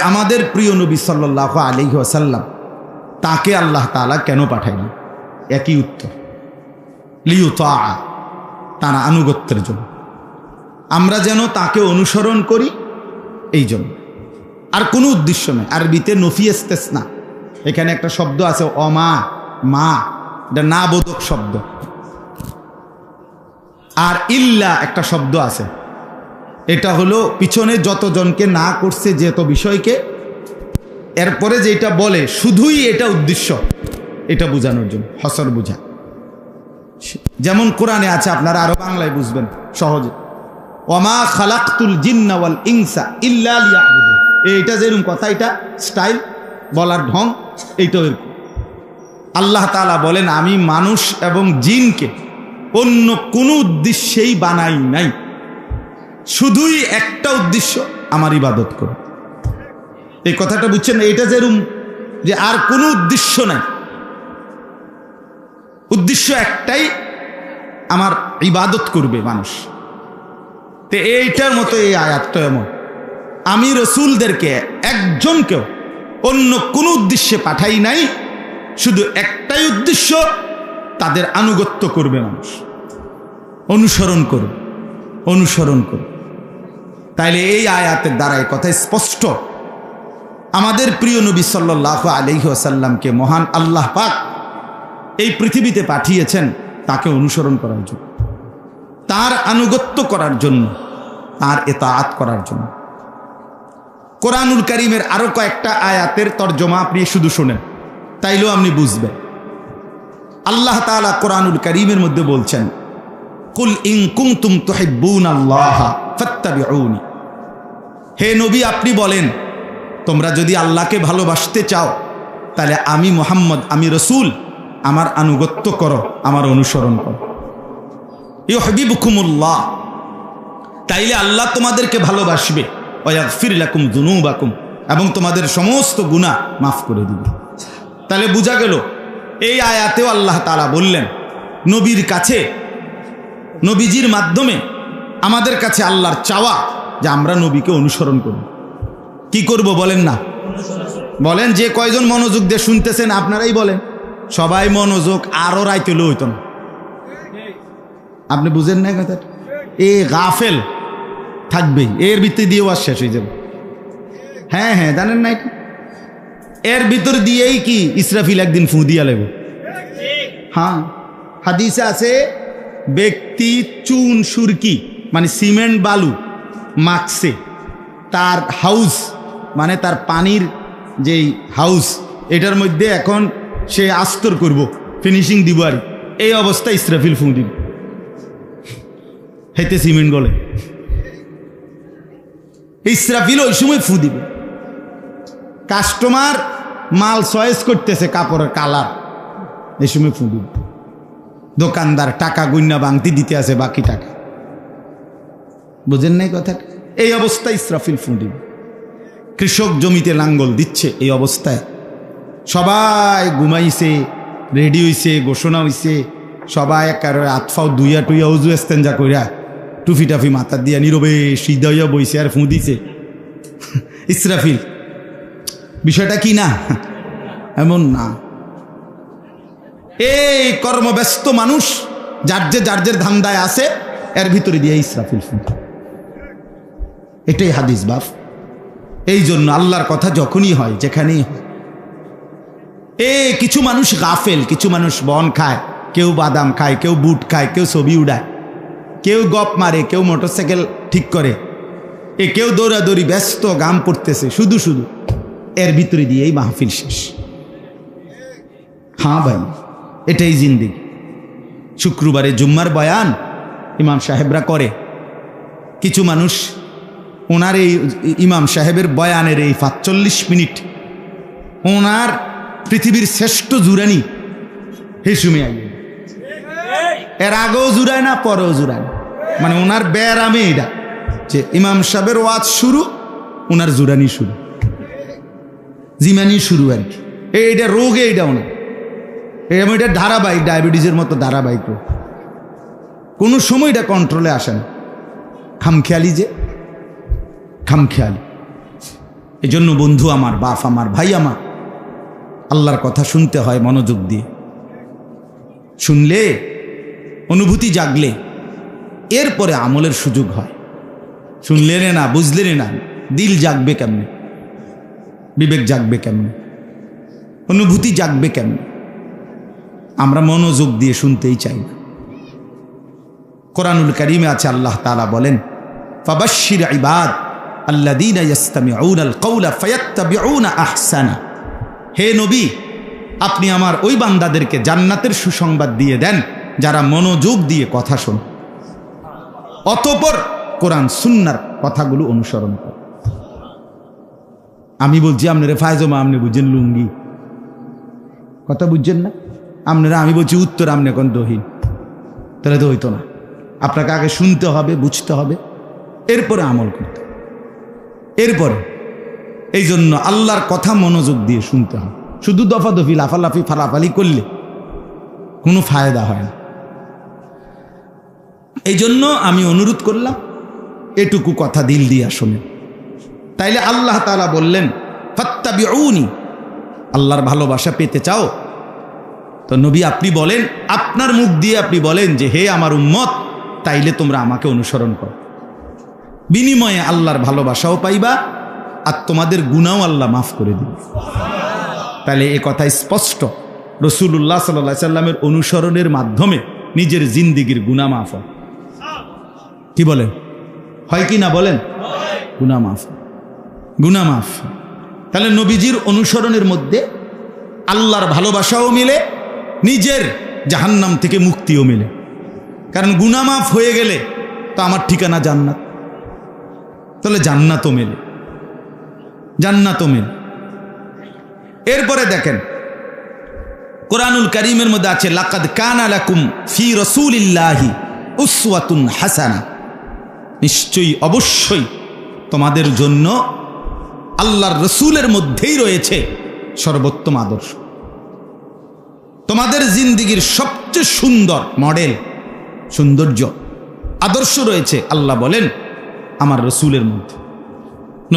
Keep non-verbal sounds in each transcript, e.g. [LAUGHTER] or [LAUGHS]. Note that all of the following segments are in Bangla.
আমাদের প্রিয় নবী সাল্লাহ আলী আসাল্লাম তাকে আল্লাহ তালা কেন পাঠাইল একই উত্তর। লিউতা তার আনুগত্যের জন্য। আমরা যেন তাকে অনুসরণ করি এই জন্য। আর কোনো উদ্দেশ্য নেই। আরবিতে নফিয়েস্তেস না এখানে একটা শব্দ আছে, অমা, মা, এটা না বোধক শব্দ। আর ইল্লা একটা শব্দ আছে এটা হলো পিছনে যতজনকে না করছে যেত বিষয়কে, এরপরে যেটা বলে, শুধুই এটা উদ্দেশ্য, এটা বোঝানোর জন্য, হসর বোঝা। যেমন কোরআনে আছে, আপনারা আরও বাংলায় বুঝবেন, সহজে। ওমা খালাক্তুল জিন্নাওয়াল ইংসা ইল্লা এইটা যেরকম কথা, এটা স্টাইল, বলার ঢং এইটা এরকম। আল্লাহ তাআলা বলেন, আমি মানুষ এবং জিনকে অন্য কোনো উদ্দেশ্যেই বানাই নাই। শুধুই একটা উদ্দেশ্য, আমার ইবাদত করো। এই কথাটা বুঝছেন? না? এইটা যেরকম যে আর কোনো উদ্দেশ্য নাই। উদ্দেশ্য একটাই, আমার ইবাদত করবে মানুষ। তো এইটার মতো এই আয়াতটা এমন। আমি রসুলদেরকে একজনকেও অন্য কোনো উদ্দেশ্যে পাঠাই নাই, শুধু একটাই উদ্দেশ্য, তাদের আনুগত্য করবে মানুষ। অনুসরণ করবে অনুসরণ করবে। তাইলে এই আয়াতের দ্বারা কথা স্পষ্ট। আমাদের প্রিয় নবী সাল্লাহ আলহি আসাল্লামকে মহান আল্লাহ পাক এই পৃথিবীতে পাঠিয়েছেন, তাকে অনুসরণ করার জন্য। তার আনুগত্য করার জন্য, তার এতাআত করার জন্য। কোরআনুল করিমের আরও কয়েকটা আয়াতের তর্জমা আপনি শুধু শোনেন, তাইলেও আপনি বুঝবেন। আল্লাহ তাআলা কোরআনুল করিমের মধ্যে বলছেন, কুল ইন কুনতুম তুহিব্বুন আল্লাহ ফাত্তাবিউনি। হে নবী, আপনি বলেন, তোমরা যদি আল্লাহকে ভালোবাসতে চাও, তাহলে আমি মোহাম্মদ, আমি রসুল, আমার আনুগত্য করো, আমার অনুসরণ করো। ইহবিবুকুমুল্লাহ তাইলে আল্লাহ তোমাদেরকে ভালোবাসবে। ফিরলাকুম দুনুবাকুম এবং তোমাদের সমস্ত গুণা মাফ করে দিবে। তাহলে বোঝা গেল, এই আয়াতেও আল্লাহ তালা বললেন, নবীর কাছে, নবীজির মাধ্যমে আমাদের কাছে আল্লাহর চাওয়া যে আমরা নবীকে অনুসরণ করব কি করব বলেন না? বলেন যে কয়জন মনোযোগ দিয়ে শুনতেছেন আপনারাই বলেন। সবাই মনোযোগ আরও রাইতেলেও হইত না। আপনি বুঝেন না কথা এ গাফেল থাকবেই এর ভিতরে দিয়েও আর শেষ হয়ে যাবে। হ্যাঁ হ্যাঁ জানেন না এর ভিতর দিয়েই কি ইসরাফিল একদিন ফু দিয়া লেব? হ্যাঁ হাদিসে আছে, ব্যক্তি চুন সুরকি মানে সিমেন্ট বালু মাখছে। তার হাউস মানে তার পানির যেই হাউস, এটার মধ্যে এখন সে আস্তর করব ফিনিশিং দিব আর এই অবস্থা ইসরাফিল ফু দিব হেতে সিমেন্ট গলে। ইসরাফিল ওই সময় ফু দিবে। কাস্টমার মাল চয়েস করতেছে কাপড়ের কালার। এই সময় ফু দিবে। দোকানদার টাকা গুন্না বাংতি দিতে আছে বাকি টাকা। বুঝেন নাই কথাটা এই অবস্থায় ইসরাফিল ফু কৃষক জমিতে লাঙ্গল দিচ্ছে এই অবস্থায়। সবাই ঘুমাইছে, রেডি হইছে, ঘোষণা হইছে। সবাই একারে আতফাও দুইয়া টুইয়া উজু এস্তেঞ্জা কইরা টুফি টাফি মাথা দিয়া নীরবে সিদ্ধা হইয়া বইছে আর ফুঁ দিছে [LAUGHS] ইসরাফিল, বিষয়টা কি না? এমন না। এই কর্মব্যস্ত মানুষ, যার যে যার যে ধান্দায় আছে, এর ভিতরে দিয়ে ইসরাফিল ফুঁ এটাই হাদিস বাফ এই জন্য আল্লাহর কথা যখনই হয়, যেখানেই হয়। এ, কিছু মানুষ গাফেল, কিছু মানুষ বন খায়, কেউ বাদাম খায়, কেউ বুট খায়, কেউ ছবি উড়ায়, কেউ গপ মারে, কেউ মোটরসাইকেল ঠিক করে, এ, কেউ দৌড়াদৌড়ি ব্যস্ত গাম পড়তেছে, শুধু শুধু। এর ভিতরে দিয়েই মাহফিল শেষ। হ্যাঁ ভাই, এটাই জিন্দিগি। শুক্রবারে জুম্মার বয়ান ইমাম সাহেবরা করে। কিছু মানুষ ওনার এই ইমাম সাহেবের বয়ানের এই পাঁচচল্লিশ মিনিট ওনার পৃথিবীর শ্রেষ্ঠ জুরানি হেসুমে আইয়ে এর আগেও জুড়ায় না, পরেও জুড়ায় না। মানে ওনার ব্যারামে এটা, যে ইমাম সাহেবের ওয়াজ শুরু ওনার জুরানি শুরু। জিমানি শুরু আর কি। এইটা রোগে এইটা ওনার এরকম এটা ধারাবাহিক, ডায়াবেটিসের মতো ধারাবাহিক রোগ। কোনো সময় এটা কন্ট্রোলে আসে না। খামখেয়ালি যে খামখেয়ালি এই জন্য বন্ধু আমার, বাপ আমার, ভাই আমার, আল্লাহর কথা শুনতে হয় মনোযোগ দিয়ে। শুনলে, অনুভূতি জাগলে, এরপরে আমলের সুযোগ হয়। শুনলে রে না, বুঝলে রে না, দিল জাগবে কেমনে? বিবেক জাগবে কেমনে? অনুভূতি জাগবে কেমনে? আমরা মনোযোগ দিয়ে শুনতেই চাই না। কোরআনুল করিমে আছে, আল্লাহ তালা বলেন ফাবাশির ইবাদ আল্লাদিনা ফায়াত্তাবিউনা আহসানা। হে নবী, আপনি আমার ওই বান্দাদেরকে জান্নাতের সুসংবাদ দিয়ে দেন, যারা মনোযোগ দিয়ে কথা শোন। অতপর কোরআন সুন্নার কথাগুলো অনুসরণ করে। আমি বলছি আপনারা ফায়জমা আপনি বুঝছেন লুঙ্গি। কথা বুঝছেন না? আপনারা আমি বলছি, উত্তর আপনি এখন দহিন? তাহলে তো হইতো না। আপনাকে আগে শুনতে হবে, বুঝতে হবে, এরপরে আমল করতে। এরপরে এই জন্য আল্লাহর কথা মনোযোগ দিয়ে শুনতে হয়। শুধু দফাদফি, লাফালাফি, ফালাফালি করলে কোনো ফায়দা হয় না। এই জন্য আমি অনুরোধ করলাম, এটুকু কথা দিল দিয়া শোনেন তাইলে আল্লাহ তালা বললেন, ফাত্তাবিউনি, আল্লাহর ভালোবাসা পেতে চাও? তো নবী আপনি বলেন, আপনার মুখ দিয়ে আপনি বলেন যে, হে আমার উম্মত, তাইলে তোমরা আমাকে অনুসরণ করো। বিনিময়ে আল্লাহর ভালোবাসাও পাইবা আর তোমাদের গুণাও আল্লাহ মাফ করে দিবে। তাহলে এ কথা স্পষ্ট। রসুল্লাহ সাল্লা সাল্লামের অনুসরণের মাধ্যমে নিজের জিন্দিগির গুণা মাফ হয়। কি বলেন হয় কি না বলেন? গুণা মাফ গুণা মাফ তাহলে নবীজির অনুসরণের মধ্যে আল্লাহর ভালোবাসাও মিলে, নিজের জাহান্নাম থেকে মুক্তিও মিলে। কারণ গুনামাফ হয়ে গেলে তো আমার ঠিকানা জান্নাত। তাহলে জান্নাতও মেলে। জান্নাতও মেলে। এরপরে দেখেন, কোরআনুল করিমের মধ্যে আছে, লাকাদ কানা লাকুম ফি রসুলিল্লাহি উসওয়াতুন হাসানা। নিশ্চয়ই, অবশ্যই তোমাদের জন্য আল্লাহর রসুলের মধ্যেই রয়েছে সর্বোত্তম আদর্শ। তোমাদের জিন্দিগির সবচেয়ে সুন্দর মডেল, সৌন্দর্য, আদর্শ রয়েছে, আল্লাহ বলেন আমার রসুলের মধ্যে,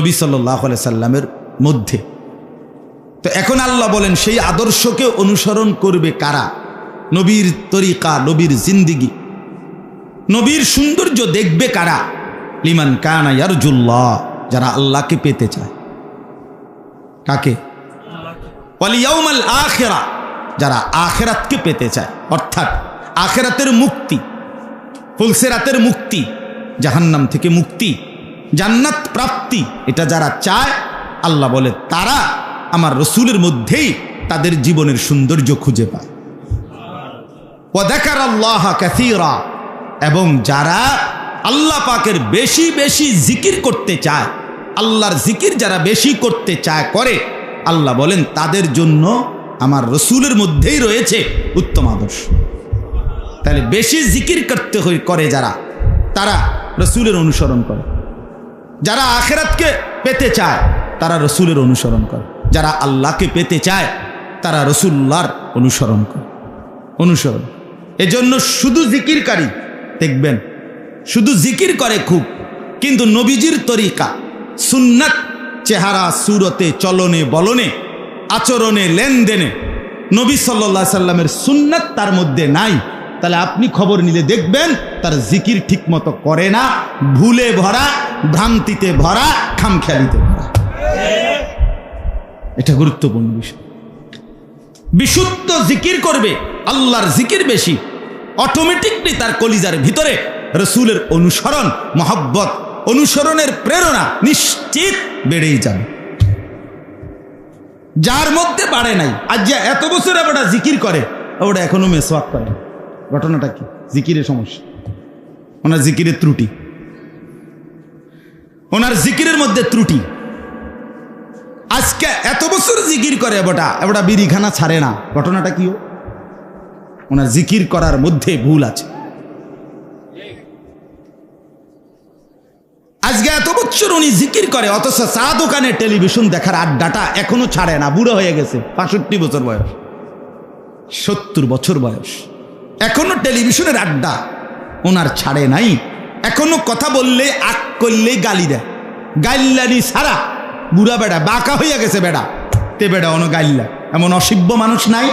নবী সাল্লাহ সাল্লামের মধ্যে। তো এখন আল্লাহ বলেন, সেই আদর্শকে অনুসরণ করবে কারা? নবীর তরিকা, নবীর জিন্দিগি। নবীর সৌন্দর্য দেখবে কারা? লিমান কানা ইয়ারজুল্লাহ, যারা আল্লাহকে পেতে চায়। কাকে? ওয়ালিয়াউমাল আখেরা, যারা আখেরাতকে পেতে চায়। অর্থাৎ আখেরাতের মুক্তি, ফুলসেরাতের মুক্তি। জাহান্নাম থেকে মুক্তি, জান্নাত প্রাপ্তি, এটা যারা চায়, আল্লাহ বলে তারা আমার রসুলের মধ্যেই তাদের জীবনের সৌন্দর্য খুঁজে পায়। ওয়াদাকার আল্লাহ কাসীরা, এবং যারা আল্লাহ পাকের বেশি বেশি জিকির করতে চায়, আল্লাহর জিকির যারা বেশি করতে চায়, করে, আল্লাহ বলেন তাদের জন্য আমার রসুলের মধ্যেই রয়েছে উত্তম আদর্শ। তাহলে বেশি জিকির করতে করে যারা, তারা রসুলের অনুসরণ করে। যারা আখেরাতকে পেতে চায়, তারা রসুলের অনুসরণ করে। যারা আল্লাহকে পেতে চায়, তারা রসুল্লার অনুসরণ করে। অনুসরণ। এজন্য শুধু জিকিরকারী দেখবেন, শুধু জিকির করে খুব, কিন্তু নবীজির তরিকা, সুন্নাত, চেহারা, সুরতে, চলনে, বলনে, আচরণে, লেনদেনে, নবী সাল্লা সাল্লামের সুন্নাত তার মধ্যে নাই। তাহলে আপনি খবর নিলে দেখবেন তার জিকির ঠিক মতো করে না, ভুলে ভরা, ভ্রান্তিতে ভরা, খামখেয়ালিতে ভরা। এটা গুরুত্বপূর্ণ বিষয়। বিশুদ্ধ জিকির করবে, আল্লাহর জিকির বেশি। অটোমেটিকলি তার কলিজার ভিতরে রসুলের অনুসরণ, মহব্বত, অনুসরণের প্রেরণা নিশ্চিত বেড়েই যাবে। যার মধ্যে বাড়ে নাই আজ যে এত বছর ওটা জিকির করে ওটা এখনও মেসওয়াক করে। ঘটনাটা কি? জিকিরের সমস্যা। ওনার জিকিরের ত্রুটি। ওনার জিকিরের মধ্যে ত্রুটি। আজকে এত বছর জিকির করে বটা, এবটা বিড়িখানা ছাড়ে না। ঘটনাটা কি ওনার জিকির করার মধ্যে ভুল আছে। আজকে এত বছর উনি জিকির করে, অথচ চা দোকানে টেলিভিশন দেখার আড্ডাটা এখনও ছাড়ে না, বুড়ো হয়ে গেছে পাঁষট্টি বছর বয়স, সত্তর বছর বয়স। এখনও টেলিভিশনের আড্ডা। ওনার ছাড়ে নাই। এখনও কথা বললে, আক করলে গালি দেয়। গাইল্লানি সারা। বুড়া বেড়া, বাঁকা হইয়া গেছে বেড়া। তে বেড়া অন গাইল্লা এমন অসভ্য মানুষ নাই।